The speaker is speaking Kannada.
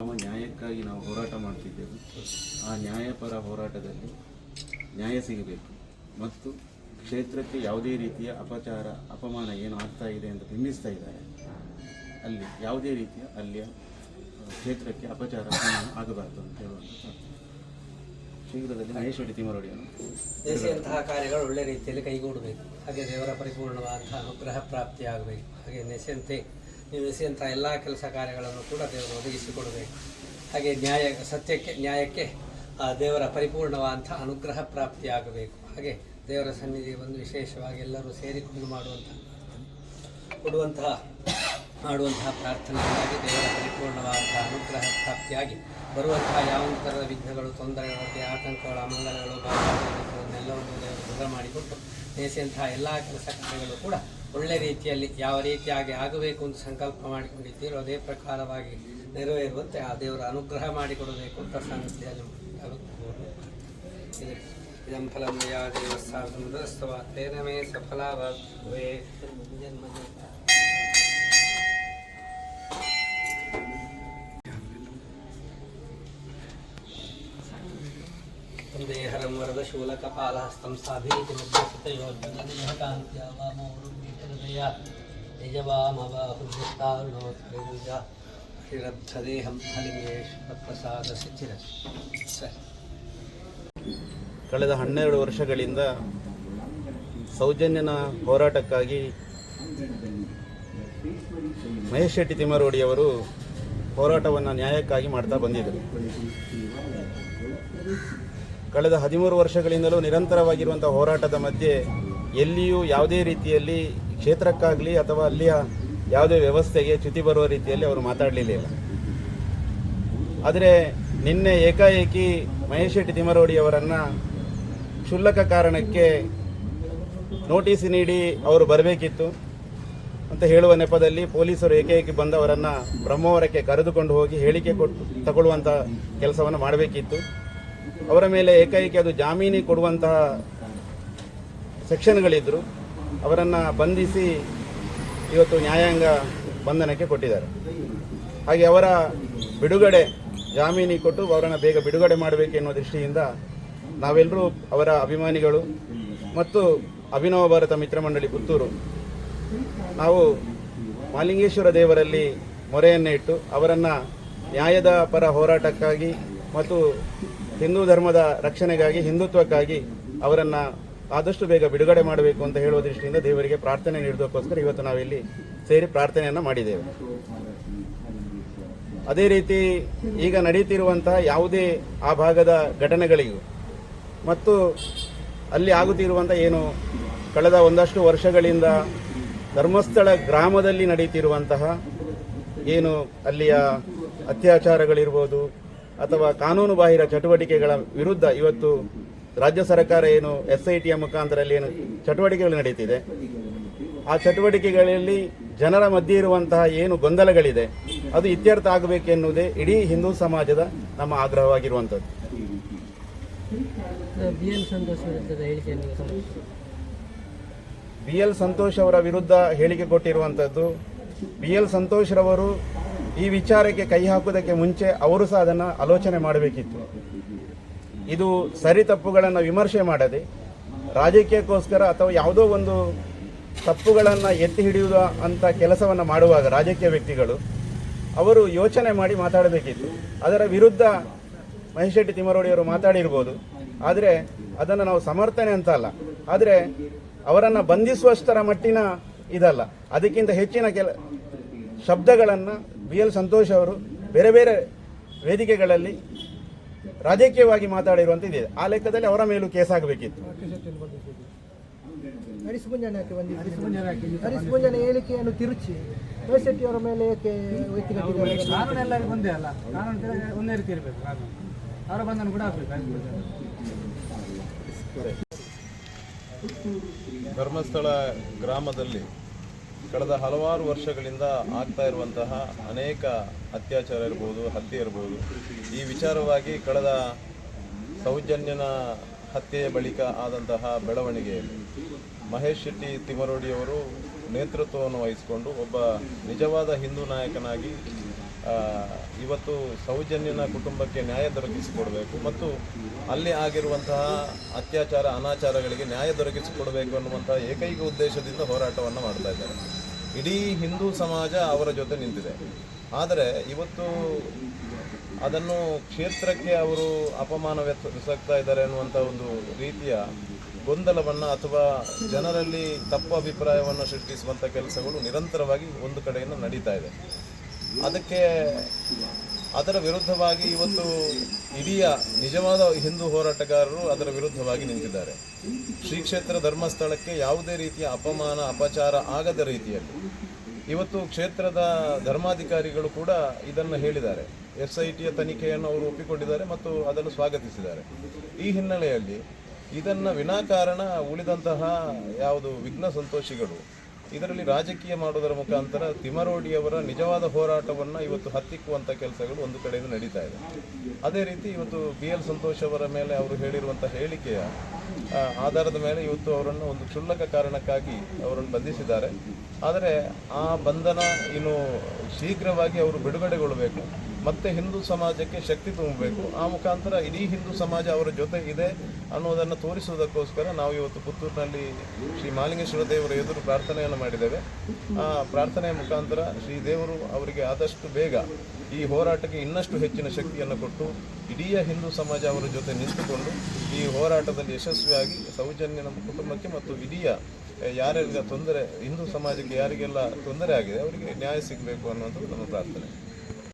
ನಾವು ನ್ಯಾಯಕ್ಕಾಗಿ ನಾವು ಹೋರಾಟ ಮಾಡ್ತಿದ್ದೇವೆ. ಆ ನ್ಯಾಯಪರ ಹೋರಾಟದಲ್ಲಿ ನ್ಯಾಯ ಸಿಗಬೇಕು. ಮತ್ತು ಕ್ಷೇತ್ರಕ್ಕೆ ಯಾವುದೇ ರೀತಿಯ ಅಪಚಾರ, ಅಪಮಾನ ಏನು ಆಗ್ತಾ ಇದೆ ಅಂತ ಬಿಂಬಿಸ್ತಾ ಇದ್ದಾರೆ, ಅಲ್ಲಿ ಯಾವುದೇ ರೀತಿಯ ಅಲ್ಲಿಯ ಕ್ಷೇತ್ರಕ್ಕೆ ಅಪಚಾರ, ಅಪಮಾನ ಆಗಬಾರದು ಅಂತ ಹೇಳುವಂಥ ಶೀಘ್ರದಲ್ಲಿ ಮಹೇಶ್ ರೆಡ್ಡಿ ತಿಮರೋಡಿಯನ್ನು ದೇಶಿಯಂತಹ ಕಾರ್ಯಗಳು ಒಳ್ಳೆ ರೀತಿಯಲ್ಲಿ ಕೈಗೂಡಬೇಕು. ಹಾಗೆ ದೇವರ ಪರಿಪೂರ್ಣವಾದಂತಹ ಅನುಗ್ರಹ ಪ್ರಾಪ್ತಿಯಾಗಬೇಕು. ಹಾಗೆ ನೆನೆಸಿದಂತೆ ನೆನೆಸಿದಂತಹ ಎಲ್ಲ ಕೆಲಸ ಕಾರ್ಯಗಳನ್ನು ಕೂಡ ದೇವರು ಒದಗಿಸಿಕೊಡಬೇಕು. ಹಾಗೆ ನ್ಯಾಯ, ಸತ್ಯಕ್ಕೆ, ನ್ಯಾಯಕ್ಕೆ, ಆ, ದೇವರ ಪರಿಪೂರ್ಣವಾದಂಥ ಅನುಗ್ರಹ ಪ್ರಾಪ್ತಿಯಾಗಬೇಕು. ಹಾಗೆ ದೇವರ ಸನ್ನಿಧಿ ಬಂದು ವಿಶೇಷವಾಗಿ ಎಲ್ಲರೂ ಸೇರಿಕೊಂಡು ಮಾಡುವಂತಹ ಕೊಡುವಂತಹ, ಮಾಡುವಂತಹ ಪ್ರಾರ್ಥನೆಯಿಂದಾಗಿ ದೇವರ ಪರಿಪೂರ್ಣವಾದಂತಹ ಅನುಗ್ರಹ ಪ್ರಾಪ್ತಿಯಾಗಿ ಬರುವಂತಹ ಯಾವ ಥರದ ವಿಘ್ನಗಳು ತೊಂದರೆಗಳಿಗೆ ಆತಂಕಗಳು, ಅಮಂಗಲಗಳು ಎಲ್ಲವನ್ನು ದೇವರು ದೂರ ಮಾಡಿಕೊಟ್ಟು ನೆನೆಸಿದಂತಹ ಎಲ್ಲ ಕೆಲಸ ಕಾರ್ಯಗಳು ಕೂಡ ಒಳ್ಳೆ ರೀತಿಯಲ್ಲಿ ಯಾವ ರೀತಿಯಾಗಿ ಆಗಬೇಕು ಅಂತ ಸಂಕಲ್ಪ ಮಾಡಿಕೊಂಡಿದ್ದೀರೋ ಅದೇ ಪ್ರಕಾರವಾಗಿ ನೆರವೇರುವಂತೆ ಆ ದೇವರ ಅನುಗ್ರಹ ಮಾಡಿಕೊಡಬೇಕು ಅಂತ ಸಾನ್ನಿಧ್ಯದಲ್ಲಿ ಇದು ಫಲಂ ಯಾ ದೇವಸ್ಥಾನಸ್ತವ ತೇನ ಜನ್ಮ ಹಲಿಂಗೇಶ್ವರ ಪ್ರಸಾದ ಕಳೆದ ಹನ್ನೆರಡು ವರ್ಷಗಳಿಂದ ಸೌಜನ್ಯನ ಹೋರಾಟಕ್ಕಾಗಿ ಮಹೇಶ್ ಶೆಟ್ಟಿ ತಿಮ್ಮರೋಡಿಯವರು ಹೋರಾಟವನ್ನು ನ್ಯಾಯಕ್ಕಾಗಿ ಮಾಡ್ತಾ ಬಂದಿದ್ದರು. ಕಳೆದ ಹದಿಮೂರು ವರ್ಷಗಳಿಂದಲೂ ನಿರಂತರವಾಗಿರುವಂಥ ಹೋರಾಟದ ಮಧ್ಯೆ ಎಲ್ಲಿಯೂ ಯಾವುದೇ ರೀತಿಯಲ್ಲಿ ಕ್ಷೇತ್ರಕ್ಕಾಗಲಿ ಅಥವಾ ಅಲ್ಲಿಯ ಯಾವುದೇ ವ್ಯವಸ್ಥೆಗೆ ಚ್ಯುತಿ ಬರುವ ರೀತಿಯಲ್ಲಿ ಅವರು ಮಾತಾಡಲಿಲ್ಲ ಆದರೆ ನಿನ್ನೆ ಏಕಾಏಕಿ ಮಹೇಶ್ ಶೆಟ್ಟಿ ತಿಮ್ಮರೋಡಿಯವರನ್ನು ಕ್ಷುಲ್ಲಕ ಕಾರಣಕ್ಕೆ ನೋಟಿಸ್ ನೀಡಿ ಅವರು ಬರಬೇಕಿತ್ತು ಅಂತ ಹೇಳುವ ನೆಪದಲ್ಲಿ ಪೊಲೀಸರು ಏಕೈಕಿ ಬಂದವರನ್ನು ಬ್ರಹ್ಮವರಕ್ಕೆ ಕರೆದುಕೊಂಡು ಹೋಗಿ ಹೇಳಿಕೆ ಕೊಟ್ಟು ತಗೊಳ್ಳುವಂಥ ಕೆಲಸವನ್ನು ಮಾಡಬೇಕಿತ್ತು. ಅವರ ಮೇಲೆ ಏಕೈಕಿ ಅದು ಜಾಮೀನಿ ಕೊಡುವಂತಹ ಸೆಕ್ಷನ್ಗಳಿದ್ದರು ಅವರನ್ನು ಬಂಧಿಸಿ ಇವತ್ತು ನ್ಯಾಯಾಂಗ ಬಂಧನಕ್ಕೆ ಕೊಟ್ಟಿದ್ದಾರೆ. ಹಾಗೆ ಅವರ ಬಿಡುಗಡೆ ಜಾಮೀನಿ ಕೊಟ್ಟು ಅವರನ್ನು ಬೇಗ ಬಿಡುಗಡೆ ಮಾಡಬೇಕು ಎನ್ನುವ ದೃಷ್ಟಿಯಿಂದ ನಾವೆಲ್ಲರೂ ಅವರ ಅಭಿಮಾನಿಗಳು ಮತ್ತು ಅಭಿನವ ಭಾರತ ಮಿತ್ರಮಂಡಳಿ ಪುತ್ತೂರು, ನಾವು ಮಾಲಿಂಗೇಶ್ವರ ದೇವರಲ್ಲಿ ಮೊರೆಯನ್ನು ಇಟ್ಟು ಅವರನ್ನು ನ್ಯಾಯದ ಪರ ಹೋರಾಟಕ್ಕಾಗಿ ಮತ್ತು ಹಿಂದೂ ಧರ್ಮದ ರಕ್ಷಣೆಗಾಗಿ, ಹಿಂದುತ್ವಕ್ಕಾಗಿ ಅವರನ್ನು ಆದಷ್ಟು ಬೇಗ ಬಿಡುಗಡೆ ಮಾಡಬೇಕು ಅಂತ ಹೇಳುವ ದೃಷ್ಟಿಯಿಂದ ದೇವರಿಗೆ ಪ್ರಾರ್ಥನೆ ನೀಡೋದಕ್ಕೋಸ್ಕರ ಇವತ್ತು ನಾವಿಲ್ಲಿ ಸೇರಿ ಪ್ರಾರ್ಥನೆಯನ್ನು ಮಾಡಿದ್ದೇವೆ. ಅದೇ ರೀತಿ ಈಗ ನಡೀತಿರುವಂತಹ ಯಾವುದೇ ಆ ಭಾಗದ ಘಟನೆಗಳಿಗೂ ಮತ್ತು ಅಲ್ಲಿ ಆಗುತ್ತಿರುವಂಥ ಏನು ಕಳೆದ ಒಂದಷ್ಟು ವರ್ಷಗಳಿಂದ ಧರ್ಮಸ್ಥಳ ಗ್ರಾಮದಲ್ಲಿ ನಡೆಯುತ್ತಿರುವಂತಹ ಏನು ಅಲ್ಲಿಯ ಅತ್ಯಾಚಾರಗಳಿರ್ಬೋದು ಅಥವಾ ಕಾನೂನು ಬಾಹಿರ ಚಟುವಟಿಕೆಗಳ ವಿರುದ್ಧ ಇವತ್ತು ರಾಜ್ಯ ಸರ್ಕಾರ ಏನು ಎಸ್ ಐ ಟಿಯ ಮುಖಾಂತರಲ್ಲಿ ಏನು ಚಟುವಟಿಕೆಗಳು ನಡೀತಿದೆ? ಆ ಚಟುವಟಿಕೆಗಳಲ್ಲಿ ಜನರ ಮಧ್ಯೆ ಇರುವಂತಹ ಏನು ಗೊಂದಲಗಳಿದೆ ಅದು ಇತ್ಯರ್ಥ ಆಗಬೇಕೆನ್ನುವುದೇ ಇಡೀ ಹಿಂದೂ ಸಮಾಜದ ನಮ್ಮ ಆಗ್ರಹವಾಗಿರುವಂಥದ್ದು. ಬಿ ಎಲ್ ಸಂತೋಷ್ ಅವರ ವಿರುದ್ಧ ಹೇಳಿಕೆ ಕೊಟ್ಟಿರುವಂಥದ್ದು ಬಿ ಎಲ್ ಸಂತೋಷ್ ರವರು ಈ ವಿಚಾರಕ್ಕೆ ಕೈ ಹಾಕುವುದಕ್ಕೆ ಮುಂಚೆ ಅವರು ಸಹ ಅದನ್ನು ಆಲೋಚನೆ ಮಾಡಬೇಕಿತ್ತು. ಇದು ಸರಿ ತಪ್ಪುಗಳನ್ನು ವಿಮರ್ಶೆ ಮಾಡದೆ ರಾಜಕೀಯಕ್ಕೋಸ್ಕರ ಅಥವಾ ಯಾವುದೋ ಒಂದು ತಪ್ಪುಗಳನ್ನು ಎತ್ತಿ ಹಿಡಿಯುವ ಅಂತ ಕೆಲಸವನ್ನು ಮಾಡುವಾಗ ರಾಜಕೀಯ ವ್ಯಕ್ತಿಗಳು ಅವರು ಯೋಚನೆ ಮಾಡಿ ಮಾತಾಡಬೇಕಿತ್ತು. ಅದರ ವಿರುದ್ಧ ಮಹೇಶ್ ಶೆಟ್ಟಿ ತಿಮ್ಮರೋಡಿಯವರು ಮಾತಾಡಿರ್ಬೋದು. ಆದರೆ ಅದನ್ನು ನಾವು ಸಮರ್ಥನೆ ಅಂತ ಅಲ್ಲ. ಆದರೆ ಅವರನ್ನು ಬಂಧಿಸುವಷ್ಟರ ಮಟ್ಟಿನ ಇದಲ್ಲ. ಅದಕ್ಕಿಂತ ಹೆಚ್ಚಿನ ಕೆಲ ಶಬ್ದಗಳನ್ನು ಬಿ ಎಲ್ ಸಂತೋಷ್ ಅವರು ಬೇರೆ ಬೇರೆ ವೇದಿಕೆಗಳಲ್ಲಿ ರಾಜಕೀಯವಾಗಿ ಮಾತಾಡಿರುವಂತ ಇದೆ ಆ ಲೆಕ್ಕದಲ್ಲಿ ಅವರ ಮೇಲೂ ಕೇಸ್ ಆಗಬೇಕಿತ್ತು. ಹೇಳಿಕೆಯನ್ನು ತಿರುಚಿ ಅವರ ಮೇಲೆ ಏಕೆ ವ್ಯಕ್ತಿಗತ ಕಾನೂನು ಎಲ್ಲರಿಗೂ ಒಂದೇ ಅಲ್ಲ. ಕಾನೂನು ಒಂದೇ ರೀತಿ ಇರಬೇಕು ಕಾನೂನು ಅವರ ಬಂಧನ ಕೂಡ ಆಗಬೇಕು ಧರ್ಮಸ್ಥಳ ಗ್ರಾಮದಲ್ಲಿ ಕಳೆದ ಹಲವಾರು ವರ್ಷಗಳಿಂದ ಆಗ್ತಾ ಇರುವಂತಹ ಅನೇಕ ಅತ್ಯಾಚಾರ ಇರ್ಬೋದು, ಹತ್ಯೆ ಇರ್ಬೋದು. ಈ ವಿಚಾರವಾಗಿ ಕಳೆದ ಸೌಜನ್ಯನ ಹತ್ಯೆಯ ಬಳಿಕ ಆದಂತಹ ಬೆಳವಣಿಗೆಯಲ್ಲಿ ಮಹೇಶ್ ಶೆಟ್ಟಿ ತಿಮರೋಡಿಯವರು ನೇತೃತ್ವವನ್ನು ವಹಿಸಿಕೊಂಡು ಒಬ್ಬ ನಿಜವಾದ ಹಿಂದೂ ನಾಯಕನಾಗಿ ಇವತ್ತು ಸೌಜನ್ಯನ ಕುಟುಂಬಕ್ಕೆ ನ್ಯಾಯ ದೊರಕಿಸಿಕೊಡಬೇಕು ಮತ್ತು ಅಲ್ಲಿ ಆಗಿರುವಂತಹ ಅತ್ಯಾಚಾರ, ಅನಾಚಾರಗಳಿಗೆ ನ್ಯಾಯ ದೊರಕಿಸಿಕೊಡಬೇಕು ಅನ್ನುವಂತಹ ಏಕೈಕ ಉದ್ದೇಶದಿಂದ ಹೋರಾಟವನ್ನು ಮಾಡ್ತಾ ಇದ್ದಾರೆ. ಇಡೀ ಹಿಂದೂ ಸಮಾಜ ಅವರ ಜೊತೆ ನಿಂತಿದೆ. ಆದರೆ ಇವತ್ತು ಅದನ್ನು ಕ್ಷೇತ್ರಕ್ಕೆ ಅವರು ಅಪಮಾನ ವ್ಯಕ್ತಪಡಿಸ್ತಾ ಇದ್ದಾರೆ ಅನ್ನುವಂಥ ಒಂದು ರೀತಿಯ ಗೊಂದಲವನ್ನು ಅಥವಾ ಜನರಲ್ಲಿ ತಪ್ಪು ಅಭಿಪ್ರಾಯವನ್ನು ಸೃಷ್ಟಿಸುವಂಥ ಕೆಲಸಗಳು ನಿರಂತರವಾಗಿ ಒಂದು ಕಡೆಯಿಂದ ನಡೀತಾ ಇದೆ. ಅದಕ್ಕೆ ಅದರ ವಿರುದ್ಧವಾಗಿ ಇವತ್ತು ಇಡೀ ನಿಜವಾದ ಹಿಂದೂ ಹೋರಾಟಗಾರರು ಅದರ ವಿರುದ್ಧವಾಗಿ ನಿಂತಿದ್ದಾರೆ. ಶ್ರೀ ಕ್ಷೇತ್ರ ಧರ್ಮಸ್ಥಳಕ್ಕೆ ಯಾವುದೇ ರೀತಿಯ ಅಪಮಾನ, ಅಪಚಾರ ಆಗದ ರೀತಿಯಲ್ಲಿ ಇವತ್ತು ಕ್ಷೇತ್ರದ ಧರ್ಮಾಧಿಕಾರಿಗಳು ಕೂಡ ಇದನ್ನು ಹೇಳಿದ್ದಾರೆ. ಎಸ್ ಐ ಟಿಯ ತನಿಖೆಯನ್ನು ಅವರು ಒಪ್ಪಿಕೊಂಡಿದ್ದಾರೆ ಮತ್ತು ಅದನ್ನು ಸ್ವಾಗತಿಸಿದ್ದಾರೆ. ಈ ಹಿನ್ನೆಲೆಯಲ್ಲಿ ಇದನ್ನು ವಿನಾಕಾರಣ ಉಳಿದಂತಹ ಯಾವುದು ವಿಘ್ನ ಸಂತೋಷಿಗಳು ಇದರಲ್ಲಿ ರಾಜಕೀಯ ಮಾಡುವುದರ ಮುಖಾಂತರ ತಿಮರೋಡಿಯವರ ನಿಜವಾದ ಹೋರಾಟವನ್ನು ಇವತ್ತು ಹತ್ತಿಕ್ಕುವಂಥ ಕೆಲಸಗಳು ಒಂದು ಕಡೆಯಿಂದ ನಡೀತಾ ಇದೆ. ಅದೇ ರೀತಿ ಇವತ್ತು ಬಿ ಎಲ್ ಸಂತೋಷ್ ಅವರ ಮೇಲೆ ಅವರು ಹೇಳಿರುವಂಥ ಹೇಳಿಕೆಯ ಆಧಾರದ ಮೇಲೆ ಇವತ್ತು ಅವರನ್ನು ಒಂದು ಕ್ಷುಲ್ಲಕ ಕಾರಣಕ್ಕಾಗಿ ಅವರನ್ನು ಬಂಧಿಸಿದ್ದಾರೆ. ಆದರೆ ಆ ಬಂಧನ ಇನ್ನು ಶೀಘ್ರವಾಗಿ ಅವರು ಬಿಡುಗಡೆಗೊಳ್ಳಬೇಕು. ಮತ್ತೆ ಹಿಂದೂ ಸಮಾಜಕ್ಕೆ ಶಕ್ತಿ ತುಂಬಬೇಕು. ಆ ಮುಖಾಂತರ ಇಡೀ ಹಿಂದೂ ಸಮಾಜ ಅವರ ಜೊತೆ ಇದೆ ಅನ್ನೋದನ್ನು ತೋರಿಸುವುದಕ್ಕೋಸ್ಕರ ನಾವು ಇವತ್ತು ಪುತ್ತೂರಿನಲ್ಲಿ ಶ್ರೀ ಮಾಲಿಂಗೇಶ್ವರ ದೇವರ ಎದುರು ಪ್ರಾರ್ಥನೆಯನ್ನು ಮಾಡಿದ್ದೇವೆ. ಆ ಪ್ರಾರ್ಥನೆಯ ಮುಖಾಂತರ ಶ್ರೀ ದೇವರು ಅವರಿಗೆ ಆದಷ್ಟು ಬೇಗ ಈ ಹೋರಾಟಕ್ಕೆ ಇನ್ನಷ್ಟು ಹೆಚ್ಚಿನ ಶಕ್ತಿಯನ್ನು ಕೊಟ್ಟು ಇಡೀ ಹಿಂದೂ ಸಮಾಜ ಅವರ ಜೊತೆ ನಿಂತುಕೊಂಡು ಈ ಹೋರಾಟದಲ್ಲಿ ಯಶಸ್ವಿಯಾಗಿ ಸೌಜನ್ಯ ನಮ್ಮ ಕುಟುಂಬಕ್ಕೆ ಮತ್ತು ಇಡೀ ಯಾರ್ಯಾರಿಗೆ ತೊಂದರೆ, ಹಿಂದೂ ಸಮಾಜಕ್ಕೆ ಯಾರಿಗೆಲ್ಲ ತೊಂದರೆ ಆಗಿದೆ ಅವರಿಗೆ ನ್ಯಾಯ ಸಿಗಬೇಕು ಅನ್ನೋದು ನಮ್ಮ ಪ್ರಾರ್ಥನೆ.